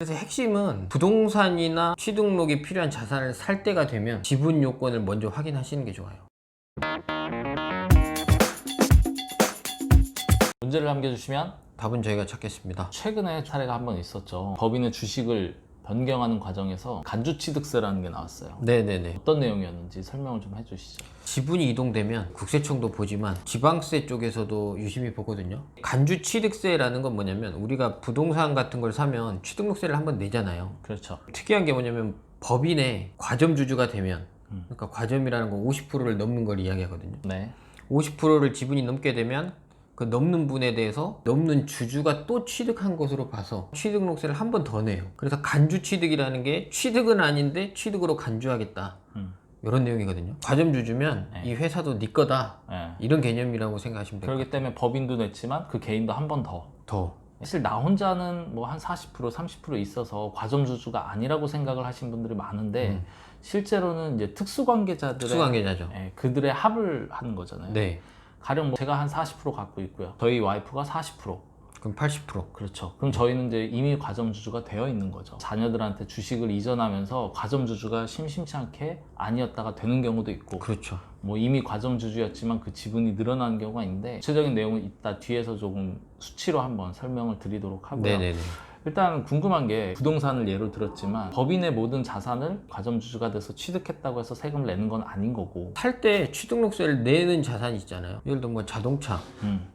그래서 핵심은 부동산이나 취등록이 필요한 자산을 살 때가 되면 지분 요건을 먼저 확인하시는 게 좋아요. 문제를 남겨주시면 답은 저희가 찾겠습니다. 최근에 사례가 한 번 있었죠. 법인의 주식을 변경하는 과정에서 간주취득세라는 게 나왔어요. 네네네. 어떤 내용이었는지 설명을 좀 해주시죠. 지분이 이동되면 국세청도 보지만 지방세 쪽에서도 유심히 보거든요. 간주 취득세라는 건 뭐냐면 우리가 부동산 같은 걸 사면 취등록세를 한번 내잖아요. 그렇죠. 특이한 게 뭐냐면 법인의 과점주주가 되면 음. 그러니까 과점이라는 건 50%를 넘는 걸 이야기하거든요. 네. 50%를 지분이 넘게 되면 그 넘는 분에 대해서 넘는 주주가 또 취득한 것으로 봐서 취득록세를 한 번 더 내요. 그래서 간주 취득이라는 게 취득은 아닌데 취득으로 간주하겠다. 음. 이런 내용이거든요. 과점 주주면 네. 이 회사도 네 거다. 네. 이런 개념이라고 생각하시면 돼요. 그렇기 때문에 법인도 냈지만 그 개인도 한 번 더. 더. 사실 나 혼자는 뭐 한 40% 30% 있어서 과점 주주가 아니라고 생각을 하신 분들이 많은데 음. 실제로는 이제 특수 관계자들의 특수 관계자죠. 예, 그들의 합을 하는 거잖아요. 네. 가령 뭐 제가 한 40% 갖고 있고요. 저희 와이프가 40%. 그럼 80%. 그렇죠. 그럼 저희는 이제 이미 과점주주가 되어 있는 거죠. 자녀들한테 주식을 이전하면서 과점주주가 심심치 않게 아니었다가 되는 경우도 있고, 그렇죠. 뭐 이미 과점주주였지만 그 지분이 늘어나는 경우가 있는데, 구체적인 내용은 이따 뒤에서 조금 수치로 한번 설명을 드리도록 하고요. 네네네. 일단 궁금한 게 부동산을 예로 들었지만 법인의 모든 자산을 과점주주가 돼서 취득했다고 해서 세금을 내는 건 아닌 거고, 살 때 취득록세를 내는 자산이 있잖아요. 예를 들면 뭐 자동차, 음,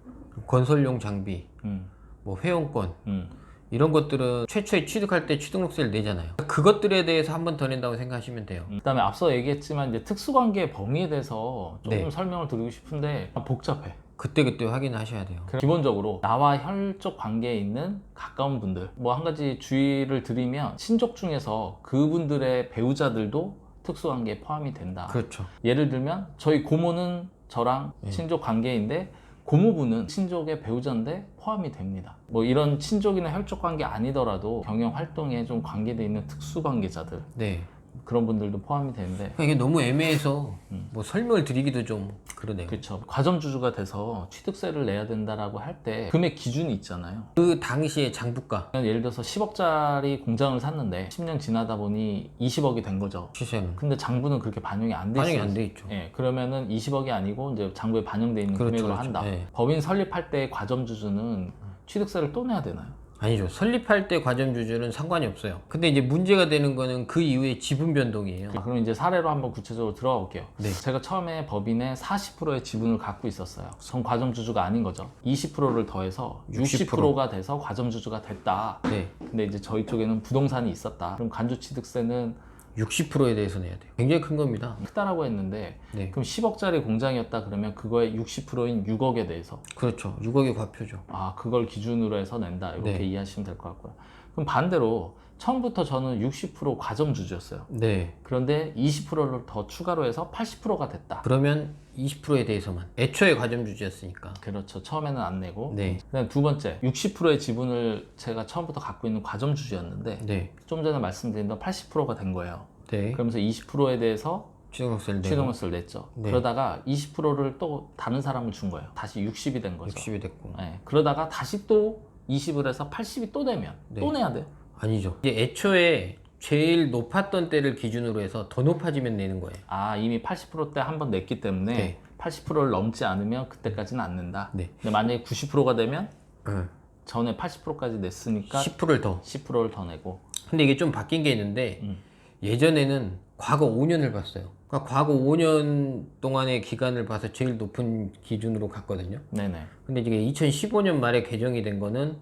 건설용 장비, 음, 뭐 회원권 음. 이런 것들은 최초에 취득할 때 취득록세를 내잖아요. 그것들에 대해서 한 번 더 낸다고 생각하시면 돼요. 그다음에 앞서 얘기했지만 이제 특수관계 범위에 대해서 조금 네. 설명을 드리고 싶은데 복잡해. 그때그때 확인하셔야 돼요. 기본적으로 나와 혈족 관계에 있는 가까운 분들 뭐 한 가지 주의를 드리면 친족 중에서 그분들의 배우자들도 특수관계에 포함이 된다. 그렇죠. 예를 들면 저희 고모는 저랑 네. 친족 관계인데 고모부는 친족의 배우자인데 포함이 됩니다. 뭐 이런 친족이나 혈족 관계 아니더라도 경영 활동에 좀 관계돼 있는 특수 관계자들 네. 그런 분들도 포함이 되는데 그러니까 이게 너무 애매해서 음. 뭐 설명을 드리기도 좀 그러네요. 그렇죠. 과점주주가 돼서 취득세를 내야 된다라고 할 때 금액 기준이 있잖아요. 그 당시에 장부가 예를 들어서 10억짜리 공장을 샀는데 10년 지나다 보니 20억이 된 거죠. 시세는 근데 장부는 그렇게 반영이 안 돼 있어요. 반영이 안 돼 있죠. 예, 그러면은 20억이 아니고 이제 장부에 반영돼 있는 그렇죠, 금액으로 그렇죠. 한다. 예. 법인 설립할 때 과점주주는 취득세를 또 내야 되나요? 아니죠. 설립할 때 과점 주주는 상관이 없어요. 근데 이제 문제가 되는 거는 그 이후에 지분 변동이에요. 자, 그럼 이제 사례로 한번 구체적으로 들어가 볼게요. 네. 제가 처음에 법인의 40%의 지분을 갖고 있었어요. 전 과점 주주가 아닌 거죠. 20%를 더해서 60%. 60%가 돼서 과점 주주가 됐다. 네. 근데 이제 저희 쪽에는 부동산이 있었다. 그럼 간주취득세는 60%에 대해서 내야 돼요. 굉장히 큰 겁니다. 크다라고 했는데 네. 그럼 10억짜리 공장이었다 그러면 그거의 60%인 6억에 대해서 그렇죠. 6억이 과표죠. 아 그걸 기준으로 해서 낸다 이렇게 네. 이해하시면 될 것 같고요. 그럼 반대로 처음부터 저는 60% 과점주주였어요. 네. 그런데 20%를 더 추가로 해서 80%가 됐다. 그러면 20%에 대해서만. 애초에 과점주주였으니까. 그렇죠. 처음에는 안 내고. 네. 그다음 두 번째, 60%의 지분을 제가 처음부터 갖고 있는 과점주주였는데 네. 좀 전에 말씀드린 대로 80%가 된 거예요. 네. 그러면서 20%에 대해서 취득록세를 내고 취득세를 냈죠. 네. 그러다가 20%를 또 다른 사람을 준 거예요. 다시 60이 된 거죠. 60이 됐고. 네. 그러다가 다시 또 20을 해서 80이 또 되면 네. 또 내야 돼요. 아니죠. 이제 애초에 제일 높았던 때를 기준으로 해서 더 높아지면 내는 거예요. 아 이미 80%대 한 번 냈기 때문에 네. 80%를 넘지 않으면 그때까지는 안 낸다. 네. 근데 만약에 90%가 되면 응. 전에 80%까지 냈으니까 10%를 더. 10%를 더 내고. 근데 이게 좀 바뀐 게 있는데 음. 예전에는 과거 5년을 봤어요. 그러니까 과거 5년 동안의 기간을 봐서 제일 높은 기준으로 갔거든요. 네네. 근데 이게 2015년 말에 개정이 된 거는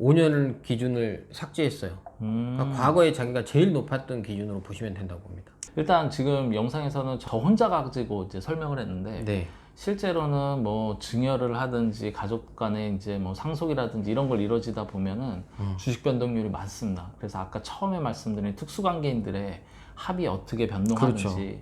5년을 기준을 삭제했어요. 음. 그러니까 과거에 자기가 제일 높았던 기준으로 보시면 된다고 봅니다. 일단 지금 영상에서는 저 혼자 가지고 이제 설명을 했는데 네. 실제로는 뭐 증여를 하든지 가족 간에 이제 뭐 상속이라든지 이런 걸 이루어지다 보면은 음. 주식 변동률이 많습니다. 그래서 아까 처음에 말씀드린 특수관계인들의 합이 어떻게 변동하는지 그렇죠.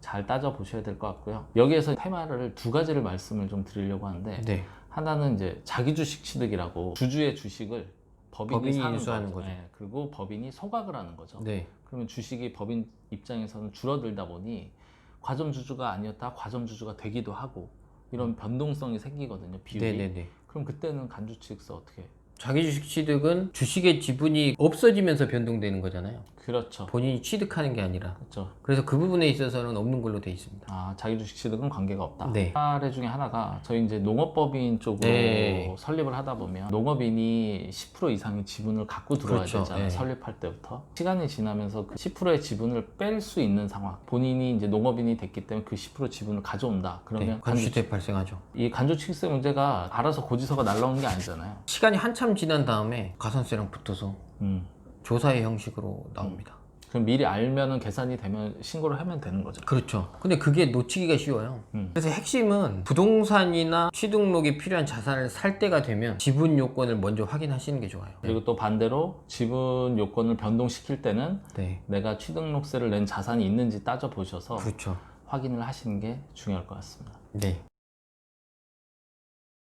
잘 따져 보셔야 될 것 같고요. 여기에서 테마를 두 가지를 말씀을 좀 드리려고 하는데 네. 하나는 이제 자기 주식 취득이라고 주주의 주식을 법인이, 법인이 사는 인수하는 거죠. 거죠. 예, 그리고 법인이 소각을 하는 거죠. 네. 그러면 주식이 법인 입장에서는 줄어들다 보니 과점 주주가 아니었다 과점 주주가 되기도 하고 이런 변동성이 생기거든요 비율이 음. 네네네. 그럼 그때는 간주취득세 어떻게 자기 주식 취득은 주식의 지분이 없어지면서 변동되는 거잖아요. 그렇죠. 본인이 취득하는 게 아니라. 그렇죠. 그래서 그 부분에 있어서는 없는 걸로 돼 있습니다. 아, 자기 주식 취득은 관계가 없다. 네. 사례 중에 하나가 저희 이제 농업법인 쪽으로 네. 설립을 하다 보면 농업인이 10% 이상의 지분을 갖고 들어와야 그렇죠. 되잖아요. 네. 설립할 때부터. 시간이 지나면서 그 10%의 지분을 뺄 수 있는 상황. 본인이 이제 농업인이 됐기 때문에 그 10% 지분을 가져온다. 네, 그러면 간주주택 발생하죠. 이 간주치익세 문제가 알아서 고지서가 날라오는 게 아니잖아요. 시간이 한참 지난 다음에 가산세랑 붙어서 음. 조사의 형식으로 나옵니다. 그럼 미리 알면은 계산이 되면 신고를 하면 되는 거죠. 그렇죠. 근데 그게 놓치기가 쉬워요. 음. 그래서 핵심은 부동산이나 취등록이 필요한 자산을 살 때가 되면 지분 요건을 먼저 확인하시는 게 좋아요. 그리고 또 반대로 지분 요건을 변동시킬 때는 네. 내가 취등록세를 낸 자산이 있는지 따져 보셔서 그렇죠. 확인을 하시는 게 중요할 것 같습니다. 네.